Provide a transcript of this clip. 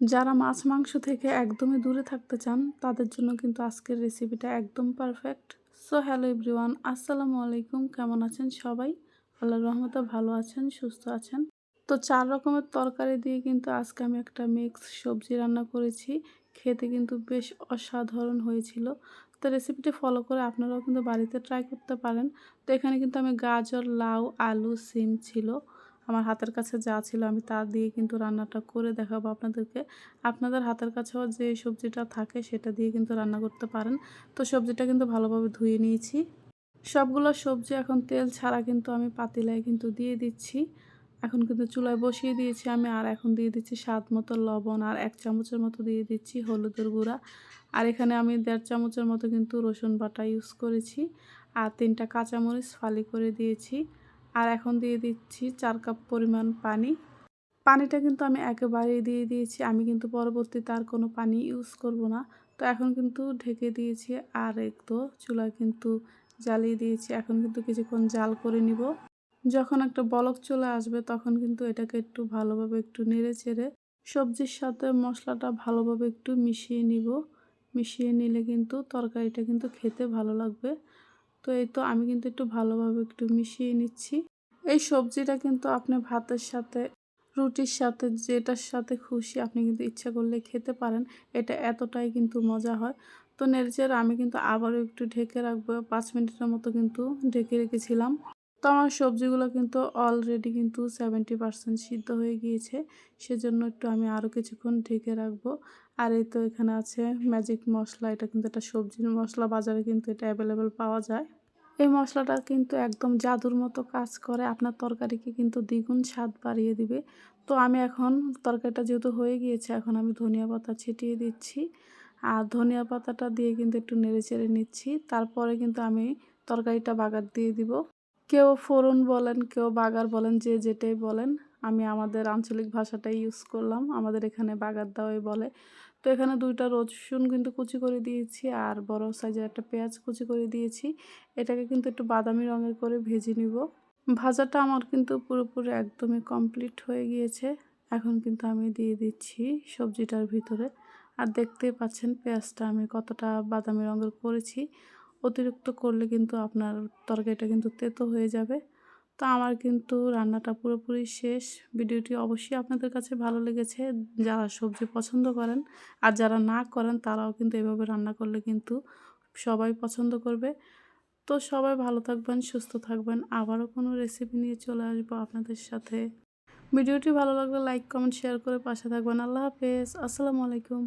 যারা মাছ মাংস থেকে একদমই দূরে থাকতে চান, তাদের জন্য কিন্তু আজকের রেসিপিটা একদম পারফেক্ট সো হ্যালো এভরিওয়ান আসসালামু আলাইকুম, কেমন আছেন সবাই? আল্লাহর রহমতে ভালো আছেন, সুস্থ আছেন। তো চার রকমের তরকারি দিয়ে কিন্তু আজকে আমি একটা মিক্স সবজি রান্না করেছি। খেতে কিন্তু বেশ অসাধারণ হয়েছিল। তো রেসিপিটি ফলো করে আপনারাও কিন্তু বাড়িতে ট্রাই করতে পারেন। তো এখানে কিন্তু আমি গাজর, লাউ, আলু, সিম ছিল। আমার হাতের কাছে যা ছিল আমি তা দিয়ে কিন্তু রান্নাটা করে দেখাবো আপনাদেরকে। আপনাদের হাতের কাছেও যে সবজিটা থাকে সেটা দিয়ে কিন্তু রান্না করতে পারেন। তো সবজিটা কিন্তু ভালোভাবে ধুয়ে নিয়েছি। সবগুলো সবজি এখন তেল ছাড়া কিন্তু আমি পাতিলায় কিন্তু দিয়ে দিচ্ছি। এখন কিন্তু চুলায় বসিয়ে দিয়েছি আমি আর এখন দিয়ে দিচ্ছি স্বাদ মতো লবণ আর এক চামচের মতো দিয়ে দিচ্ছি হলুদের গুঁড়া। আর এখানে আমি দেড় চামচের মতো কিন্তু রসুন বাটা ইউজ করেছি। আর তিনটা কাঁচামরিচ ফালি করে দিয়েছি। আর এখন দিয়ে দিচ্ছি চার কাপ পরিমাণ পানি। পানিটা কিন্তু আমি একেবারেই দিয়ে দিয়েছি। আমি কিন্তু পরবর্তীতে আর কোনো পানি ইউজ করব না। তো এখন কিন্তু ঢেকে দিয়েছি আর একটু চুলায় কিন্তু জ্বালিয়ে দিয়েছি। এখন কিন্তু কিছুক্ষণ জাল করে নিব। যখন একটা বলক চলে আসবে তখন কিন্তু এটাকে একটু ভালোভাবে একটু নেড়ে চেড়ে সবজির সাথে মশলাটা ভালোভাবে একটু মিশিয়ে নিব। মিশিয়ে নিলে কিন্তু তরকারিটা কিন্তু খেতে ভালো লাগবে। তো এই তো আমি কিন্তু একটু ভালোভাবে একটু মিশিয়ে নিচ্ছি। এই সবজিটা কিন্তু আপনি ভাতের সাথে, রুটির সাথে, যেটার সাথে খুশি আপনি কিন্তু ইচ্ছা করলে খেতে পারেন। এটা এতটাই কিন্তু মজা হয়। তো নেড়েচেড়ে আমি কিন্তু আবারও একটু ঢেকে রাখব। পাঁচ মিনিটের মতো কিন্তু ঢেকে রেখেছিলাম। তো আমার সবজিগুলো কিন্তু অলরেডি কিন্তু সেভেন্টি পারসেন্ট সিদ্ধ হয়ে গিয়েছে। সেজন্য একটু আমি আরও কিছুক্ষণ ঢেকে রাখব। আর এই তো এখানে আছে ম্যাজিক মশলা। এটা কিন্তু একটা সবজির মশলা। বাজারে কিন্তু এটা অ্যাভেলেবেল পাওয়া যায়। এই মশলাটা কিন্তু একদম জাদুর মতো কাজ করে। আপনার তরকারিকে কিন্তু দ্বিগুণ স্বাদ বাড়িয়ে দিবে। তো আমি এখন তরকারিটা যেহেতু হয়ে গিয়েছে, এখন আমি ধনিয়া পাতা ছিটিয়ে দিচ্ছি। আর ধনিয়া পাতাটা দিয়ে কিন্তু একটু নেড়ে চেড়ে নিচ্ছি। তারপরে কিন্তু আমি তরকারিটা বাগার দিয়ে দিব। কেউ ফোড়ন বলেন, কেউ বাগার বলেন, যে যেটাই বলেন, আমি আমাদের আঞ্চলিক ভাষাটাই ইউজ করলাম। আমাদের এখানে বাগার দেওয়াই বলে। তো এখানে দুইটা রসুন কিন্তু কুচি করে দিয়েছি আর বড় সাইজের একটা পেঁয়াজ কুচি করে দিয়েছি। এটাকে কিন্তু একটু বাদামি রঙের করে ভেজে নিব। ভাজাটা আমার কিন্তু পুরোপুরি একদমই কমপ্লিট হয়ে গিয়েছে। এখন কিন্তু আমি দিয়ে দিচ্ছি সবজিটার ভিতরে। আর দেখতেই পাচ্ছেন পেঁয়াজটা আমি কতটা বাদামি রঙের করেছি। অতিরিক্ত করলে কিন্তু আপনার তরকারিটা কিন্তু তেতো হয়ে যাবে। তো আমার কিন্তু রান্নাটা পুরোপুরি শেষ। ভিডিওটি অবশ্যই আপনাদের কাছে ভালো লেগেছে, যারা সবজি পছন্দ করেন আর যারা না করেন তারাও কিন্তু এভাবে রান্না করলে কিন্তু সবাই পছন্দ করবে। তো সবাই ভালো থাকবেন, সুস্থ থাকবেন। আবারও কোনো রেসিপি নিয়ে চলে আসব আপনাদের সাথে। ভিডিওটি ভালো লাগলে লাইক কমেন্ট শেয়ার করে পাশে থাকবেন। আল্লাহ হাফেজ। আসসালামু আলাইকুম।